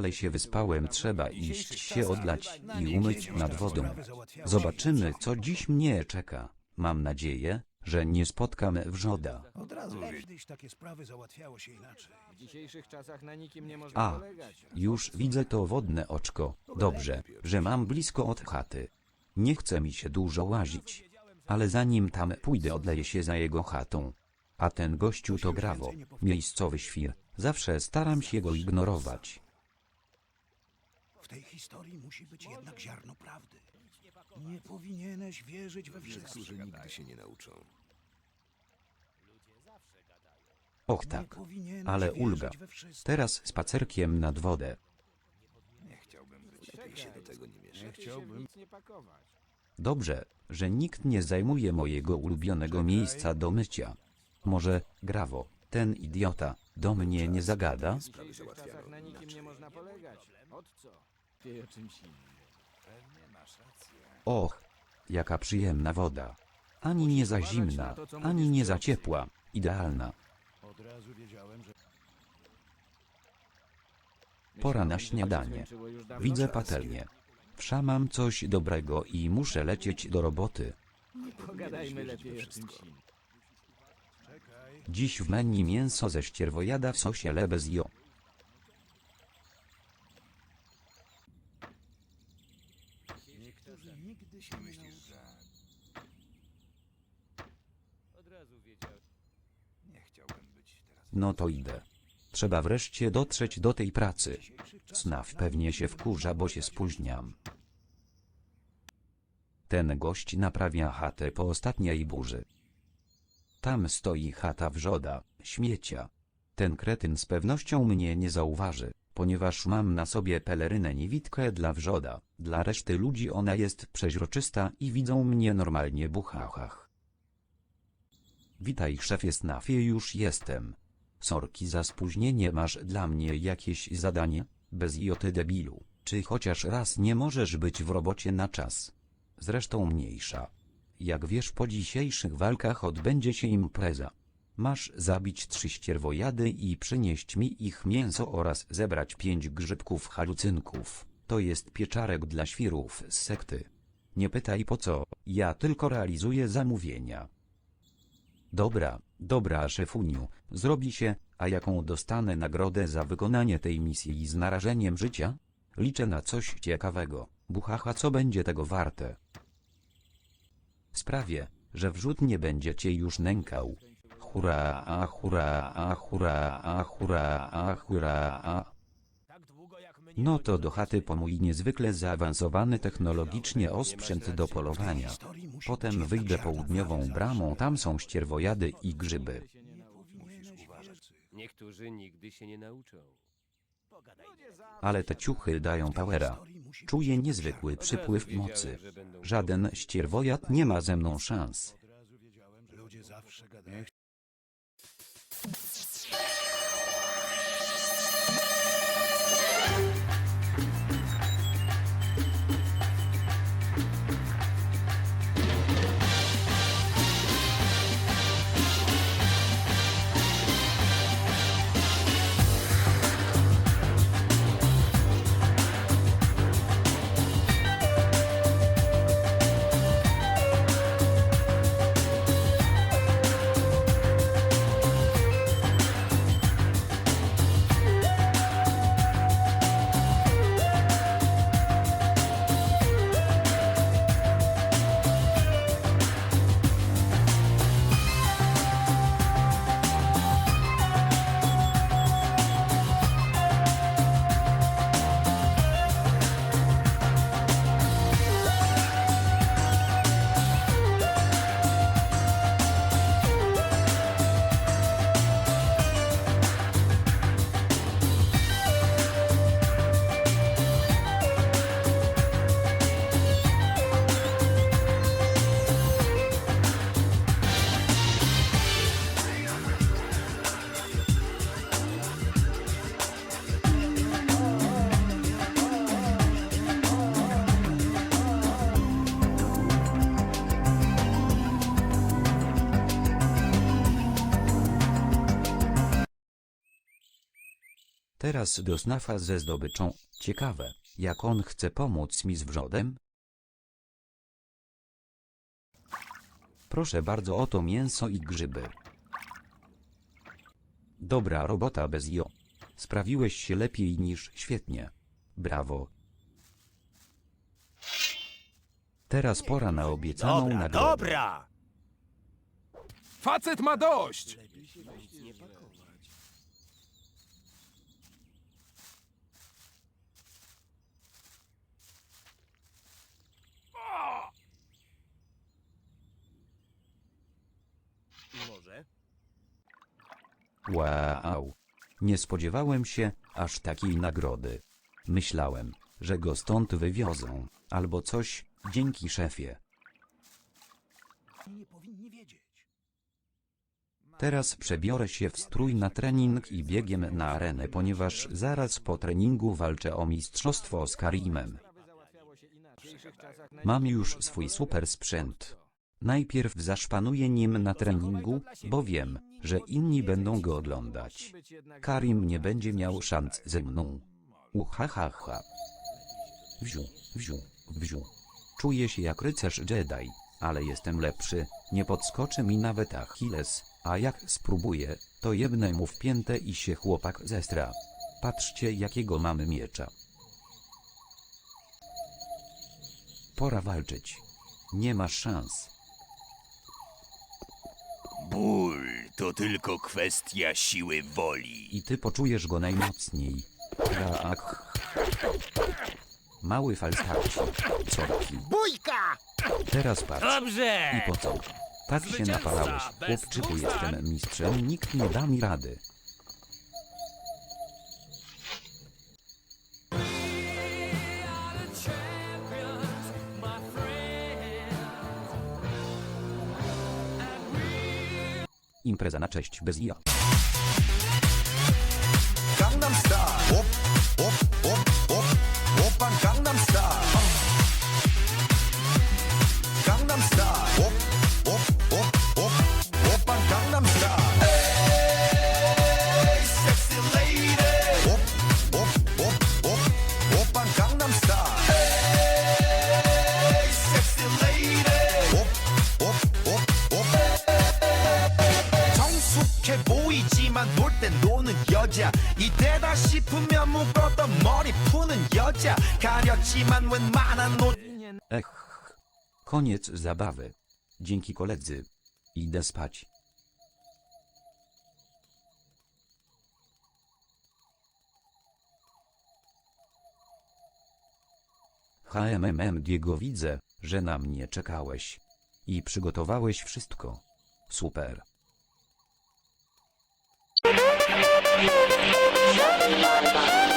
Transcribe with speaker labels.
Speaker 1: ale się wyspałem, trzeba iść się odlać i umyć nad wodą. Zobaczymy, co dziś mnie czeka. Mam nadzieję, że nie spotkam wrzoda.
Speaker 2: Od razu kiedyś takie sprawy załatwiało się inaczej.
Speaker 3: W dzisiejszych czasach na nikim nie można
Speaker 1: A,
Speaker 3: polegać.
Speaker 1: już widzę to wodne oczko. Dobrze, że mam blisko od chaty. Nie chce mi się dużo łazić. Ale zanim tam pójdę, odleję się za jego chatą. A ten gościu to Grawo, miejscowy świr. Zawsze staram się go ignorować.
Speaker 2: W tej historii musi być jednak ziarno prawdy. Nie powinieneś wierzyć we wszystko.
Speaker 4: Niektórzy nigdy się nie nauczą.
Speaker 1: Och
Speaker 2: Nie
Speaker 1: tak,
Speaker 2: powinieneś
Speaker 1: ale
Speaker 2: wierzyć
Speaker 1: ulga.
Speaker 2: we wszystko.
Speaker 1: Teraz spacerkiem nad wodę.
Speaker 4: Nie chciałbym być. Lepiej się do tego nie mieszać.
Speaker 3: W nic nie pakować.
Speaker 1: Dobrze, że nikt nie zajmuje mojego ulubionego miejsca do mycia. Może, Grawo, ten idiota, do mnie nie zagada?
Speaker 3: W dzisiejszych czasach na nikim nie można polegać. Od co? Wie o czymś innym.
Speaker 1: Och, jaka przyjemna woda. Ani nie za zimna, ani nie za ciepła. Idealna.
Speaker 2: Od razu wiedziałem, że
Speaker 1: Pora na śniadanie. Widzę patelnię. Wszamam coś dobrego i muszę lecieć do roboty.
Speaker 3: Pogadajmy lepiej o czymś innym.
Speaker 1: Dziś w menu mięso ze ścierwojada w sosie lebezio.
Speaker 2: niektórzy nigdy się nie nauczą.
Speaker 4: Nie chciałbym być teraz.
Speaker 1: No to idę. Trzeba wreszcie dotrzeć do tej pracy. Snaf pewnie się wkurza, bo się spóźniam. Ten gość naprawia chatę po ostatniej burzy. Tam stoi chata wrzoda, śmiecia. Ten kretyn z pewnością mnie nie zauważy, ponieważ mam na sobie pelerynę niewidkę dla wrzoda. Dla reszty ludzi ona jest przeźroczysta i widzą mnie normalnie buchachach. Witaj szefie Snafie, już jestem. Sorki za spóźnienie, masz dla mnie jakieś zadanie? Bez joty debilu. Czy chociaż raz nie możesz być w robocie na czas? Zresztą mniejsza. Jak wiesz, po dzisiejszych walkach odbędzie się impreza. Masz zabić trzy ścierwojady i przynieść mi ich mięso oraz zebrać pięć grzybków halucynków. To jest pieczarek dla świrów z sekty. Nie pytaj po co, ja tylko realizuję zamówienia. Dobra, dobra szefuniu, zrobi się, a jaką dostanę nagrodę za wykonanie tej misji z narażeniem życia? Liczę na coś ciekawego, buchacha co będzie tego warte. Sprawię, że wrzut nie będzie cię już nękał. Hurra, a hurra, a hurra, a hurra, a a... No to do chaty po mój niezwykle zaawansowany technologicznie osprzęt do polowania. Potem wyjdę południową bramą, tam są ścierwojady i grzyby.
Speaker 5: Niektórzy nigdy się nie nauczą.
Speaker 1: Ale te ciuchy dają powera. Czuję niezwykły przypływ mocy. Żaden ścierwojad nie ma ze mną szans. Teraz do snafa ze zdobyczą. Ciekawe, jak on chce pomóc mi z wrzodem? Proszę bardzo oto mięso i grzyby. Dobra robota bez jo. Sprawiłeś się lepiej niż świetnie. Brawo. Teraz pora na obiecaną
Speaker 6: Dobra,
Speaker 1: nagrodę.
Speaker 6: dobra!
Speaker 4: Facet ma dość!
Speaker 6: Może?
Speaker 1: Wow. Nie spodziewałem się aż takiej nagrody. Myślałem, że go stąd wywiozą, albo coś, dzięki szefie.
Speaker 2: Nie powinni wiedzieć.
Speaker 1: Teraz przebiorę się w strój na trening i biegiem na arenę, ponieważ zaraz po treningu walczę o mistrzostwo z Karimem. Mam już swój super sprzęt. Najpierw zaszpanuję nim na treningu, bo wiem, że inni będą go oglądać. Karim nie będzie miał szans ze mną. Uhahaha. Wziu, wziu, wziu. Czuję się jak rycerz Jedi, ale jestem lepszy, nie podskoczy mi nawet Achilles, a jak spróbuję, to jebnę mu w piętę i się chłopak zestra. Patrzcie jakiego mamy miecza. Pora walczyć. Nie masz szans.
Speaker 6: Ból to tylko kwestia siły woli.
Speaker 1: I ty poczujesz go najmocniej. Tak. Mały falstart.
Speaker 6: Bójka!
Speaker 1: Teraz patrz.
Speaker 5: Dobrze!
Speaker 1: I po co? Tak się napalałeś, chłopczyku jestem mistrzem, nikt nie da mi rady. Impreza na cześć bez ja.
Speaker 7: 여자 가렸지만 웬만한 옷
Speaker 1: Ech. Koniec zabawy. Dzięki koledzy. Idę spać. HMMM Diego widzę, że na mnie czekałeś. I przygotowałeś wszystko. Super.
Speaker 8: Shut my mind.